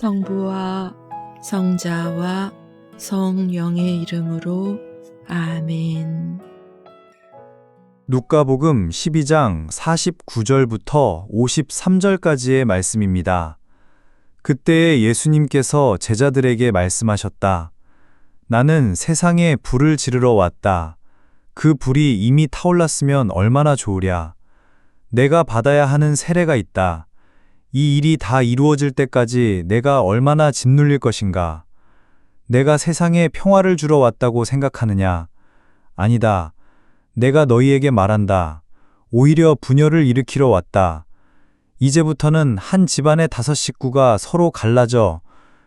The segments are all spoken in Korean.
성부와 성자와 성령의 이름으로 아멘. 누가복음 12장 49절부터 53절까지의 말씀입니다. 그때에 예수님께서 제자들에게 말씀하셨다. 나는 세상에 불을 지르러 왔다. 그 불이 이미 타올랐으면 얼마나 좋으랴. 내가 받아야 하는 세례가 있다. 이 일이 다 이루어질 때까지 내가 얼마나 짓눌릴 것인가. 내가 세상에 평화를 주러 왔다고 생각하느냐. 아니다. 내가 너희에게 말한다. 오히려 분열을 일으키러 왔다. 이제부터는 한 집안의 다섯 식구가 서로 갈라져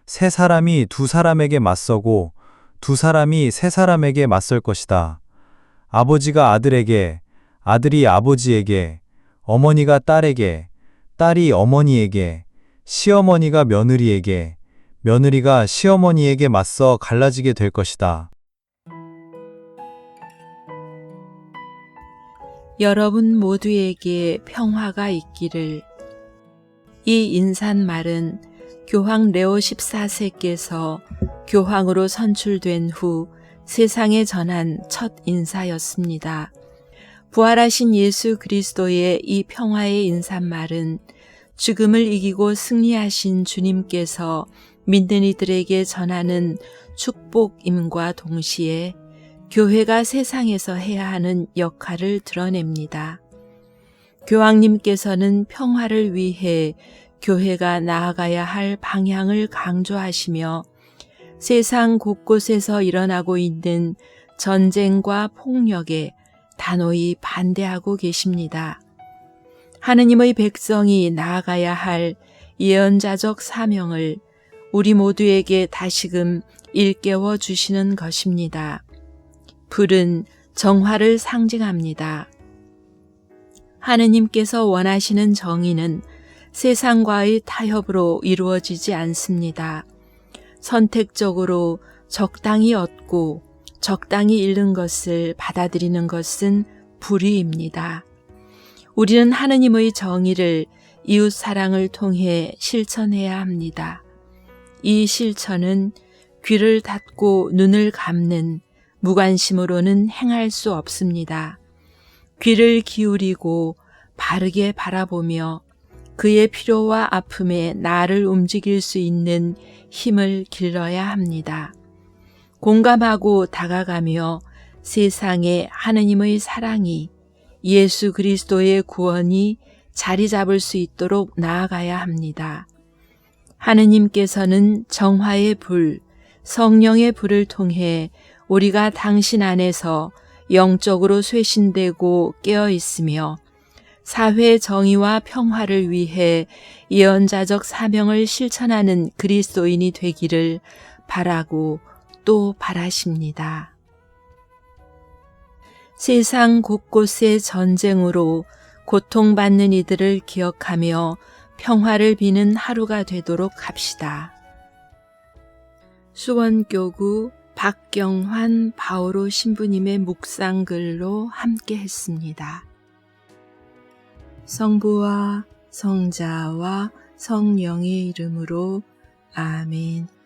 세 사람이 두 사람에게 맞서고 두 사람이 세 사람에게 맞설 것이다. 아버지가 아들에게, 아들이 아버지에게, 어머니가 딸에게, 딸이 어머니에게, 시어머니가 며느리에게, 며느리가 시어머니에게 맞서 갈라지게 될 것이다. 여러분 모두에게 평화가 있기를. 이 인사말은 교황 레오 14세께서 교황으로 선출된 후 세상에 전한 첫 인사였습니다. 부활하신 예수 그리스도의 이 평화의 인사말은 죽음을 이기고 승리하신 주님께서 믿는 이들에게 전하는 축복임과 동시에 교회가 세상에서 해야 하는 역할을 드러냅니다. 교황님께서는 평화를 위해 교회가 나아가야 할 방향을 강조하시며 세상 곳곳에서 일어나고 있는 전쟁과 폭력에 단호히 반대하고 계십니다. 하느님의 백성이 나아가야 할 예언자적 사명을 우리 모두에게 다시금 일깨워 주시는 것입니다. 불은 정화를 상징합니다. 하느님께서 원하시는 정의는 세상과의 타협으로 이루어지지 않습니다. 선택적으로 적당히 얻고 적당히 잃는 것을 받아들이는 것은 불의입니다. 우리는 하느님의 정의를 이웃 사랑을 통해 실천해야 합니다. 이 실천은 귀를 닫고 눈을 감는 무관심으로는 행할 수 없습니다. 귀를 기울이고 바르게 바라보며 그의 필요와 아픔에 나를 움직일 수 있는 힘을 길러야 합니다. 공감하고 다가가며 세상에 하느님의 사랑이 예수 그리스도의 구원이 자리 잡을 수 있도록 나아가야 합니다. 하느님께서는 정화의 불, 성령의 불을 통해 우리가 당신 안에서 영적으로 쇄신되고 깨어 있으며 사회 정의와 평화를 위해 예언자적 사명을 실천하는 그리스도인이 되기를 바라고 또 바라십니다. 세상 곳곳의 전쟁으로 고통받는 이들을 기억하며 평화를 비는 하루가 되도록 합시다. 수원교구 박경환 바오로 신부님의 묵상글로 함께 했습니다. 성부와 성자와 성령의 이름으로 아멘.